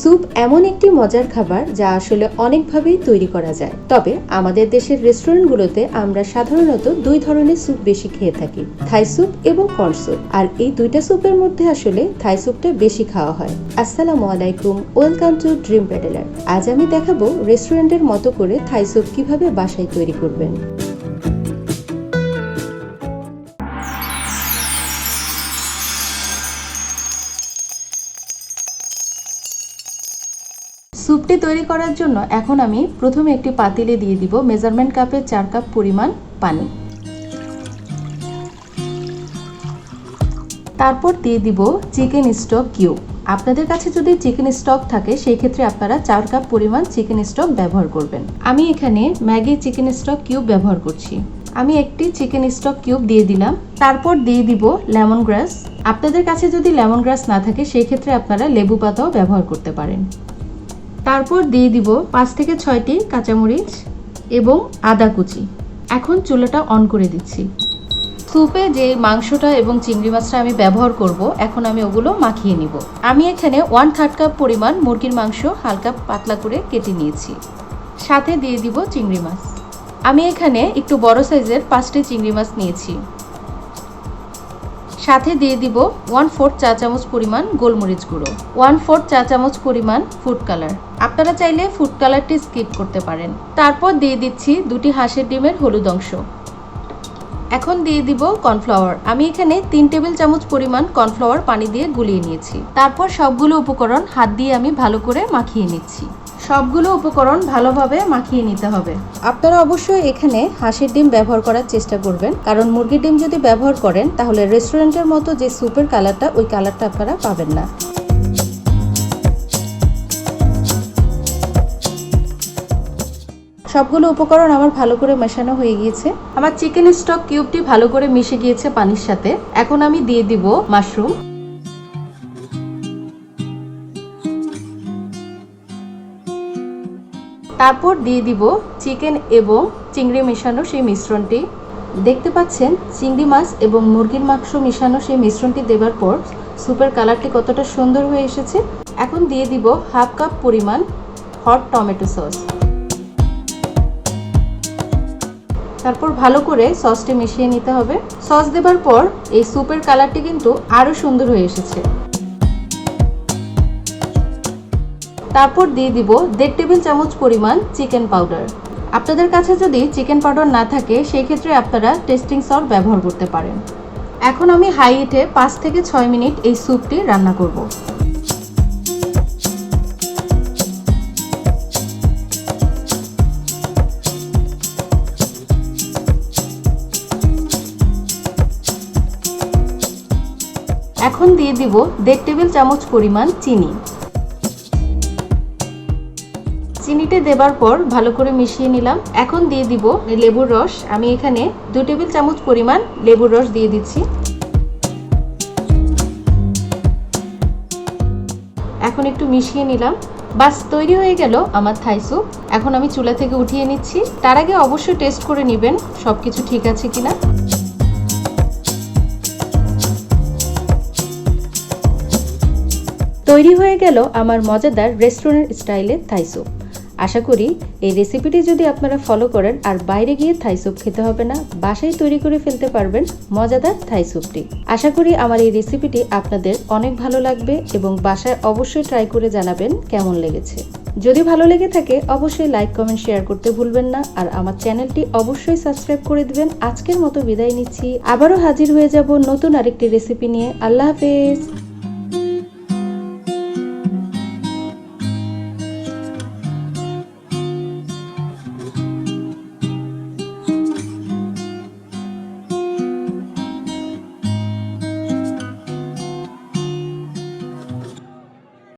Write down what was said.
Soup এমন একটি মজার খাবার যা আসলে অনেকভাবেই তৈরি করা যায়। তবে আমাদের দেশের রেস্টুরেন্টগুলোতে আমরা সাধারণত দুই ধরনের স্যুপ বেশি খেয়ে থাকি, থাই স্যুপ এবং কর্ন স্যুপ। আর এই দুইটা স্যুপের মধ্যে আসলে থাই স্যুপটা বেশি খাওয়া হয়। আসসালামু আলাইকুম, ওয়েলকাম টু ড্রিম প্যাডেলার আজ আমি দেখাবো রেস্টুরেন্টের মতো করে থাই স্যুপ কীভাবে বাসায় তৈরি করবেন। স্যুপটি তৈরি করার জন্য এখন আমি প্রথমে একটি পাতিলে দিয়ে দিব মেজারমেন্ট কাপের চার কাপ পরিমাণ পানি। তারপর দিয়ে দিব চিকেন স্টক কিউব। আপনাদের কাছে যদি চিকেন স্টক থাকে সেই ক্ষেত্রে আপনারা চার কাপ পরিমাণ চিকেন স্টক ব্যবহার করবেন। আমি এখানে ম্যাগি চিকেন স্টক কিউব ব্যবহার করছি। আমি একটি চিকেন স্টক কিউব দিয়ে দিলাম। তারপর দিয়ে দিব লেমন গ্রাস। আপনাদের কাছে যদি লেমন গ্রাস না থাকে সেই ক্ষেত্রে আপনারা লেবু পাতাও ব্যবহার করতে পারেন। তারপর দিয়ে দিব পাঁচ থেকে ছয়টি কাঁচামরিচ এবং আদা কুচি। এখন চুলাটা অন করে দিচ্ছি। স্যুপে যে মাংসটা এবং চিংড়ি মাছটা আমি ব্যবহার করব, এখন আমি ওগুলো মাখিয়ে নিব। আমি এখানে ওয়ান থার্ড কাপ পরিমাণ মুরগির মাংস হালকা পাতলা করে কেটে নিয়েছি। সাথে দিয়ে দিব চিংড়ি মাছ। আমি এখানে একটু বড় সাইজের পাঁচটি চিংড়ি মাছ নিয়েছি। সাথে দিয়ে দিব ওয়ান ফোর্থ চা চামচ পরিমাণ গোলমরিচ গুঁড়ো, ওয়ান ফোর্থ চা চামচ পরিমাণ ফুড কালার। আপনারা চাইলে ফুড কালারটি স্কিপ করতে পারেন। তারপর দিয়ে দিচ্ছি দুটি হাঁসের ডিমের হলুদ অংশ। এখন দিয়ে দিব কর্নফ্লাওয়ার আমি এখানে তিন টেবিল চামচ পরিমাণ কর্নফ্লাওয়ার পানি দিয়ে গুলিয়ে নিয়েছি। তারপর সবগুলো উপকরণ হাত দিয়ে আমি ভালো করে মাখিয়ে নিচ্ছি। সবগুলো উপকরণ ভালোভাবে মাখিয়ে নিতে হবে। আপনারা অবশ্যই এখানে হাঁসের ডিম ব্যবহার করার চেষ্টা করবেন। কারণ মুরগির ডিম যদি ব্যবহার করেন, তাহলে রেস্টুরেন্টের মতো যে স্যুপের কালারটা ওই কালারটা আপনারা পাবেন না। সবগুলো উপকরণ আমার ভালো করে মেশানো হয়ে গিয়েছে। আমার চিকেন স্টক কিউবটি ভালো করে মিশে গিয়েছে পানির সাথে। এখন আমি দিয়ে দিব মাশরুম তারপর দিয়ে দিব চিকেন এবং চিংড়ি মেশানো সেই মিশ্রণটি। দেখতে পাচ্ছেন, চিংড়ি মাছ এবং মুরগির মাংস মিশানো সেই মিশ্রণটি দেবার পর স্যুপের কালারটি কতটা সুন্দর হয়ে এসেছে। এখন দিয়ে দিব হাফ কাপ পরিমাণ হট টমেটো সস তারপর ভালো করে সসটি মিশিয়ে নিতে হবে। সস দেবার পর এই স্যুপের কালারটি কিন্তু আরও সুন্দর হয়ে এসেছে। তারপর দিয়ে দিব দেড় টেবিল চামচ পরিমাণ চিকেন পাউডার। আপনাদের কাছে যদি চিকেন পাউডার না থাকে, সেই ক্ষেত্রে আপনারা টেস্টিং সল্ট ব্যবহার করতে পারেন। এখন আমি হাই হিটে পাঁচ থেকে ছয় মিনিট এই স্যুপটি রান্না করব। এখন দিয়ে দিব দেড় টেবিল চামচ পরিমাণ চিনি। চিনিতে দেবার পর ভালো করে মিশিয়ে নিলাম। এখন দিয়ে দিব লেবুর রস। আমি এখানে দু টেবিল চামচ পরিমাণ লেবুর রস দিয়ে দিচ্ছি। এখন একটু মিশিয়ে নিলাম। বাস, তৈরি হয়ে গেল আমার থাই স্যুপ। এখন আমি চুলা থেকে উঠিয়ে নিচ্ছি। তার আগে অবশ্যই টেস্ট করে নেবেন সব কিছু ঠিক আছে কিনা। তৈরি হয়ে গেল আমার মজাদার রেস্টুরেন্ট স্টাইলের থাই স্যুপ। আশা করি এই রেসিপিটি যদি আপনারা ফলো করেন আর বাইরে গিয়ে থাই স্যুপ খেতে হবে না, বাসায় তৈরি করে ফেলতে পারবেন মজাদার থাই স্যুপটি। আশা করি আমার এই রেসিপিটি আপনাদের অনেক ভালো লাগবে এবং বাসায় অবশ্যই ট্রাই করে জানাবেন কেমন লেগেছে। যদি ভালো লেগে থাকে, অবশ্যই লাইক, কমেন্ট, শেয়ার করতে ভুলবেন না আর আমার চ্যানেলটি অবশ্যই সাবস্ক্রাইব করে দিবেন। আজকের মতো বিদায় নিচ্ছি। আবারও হাজির হয়ে যাব নতুন আরেকটি রেসিপি নিয়ে। আল্লাহ হাফেজ।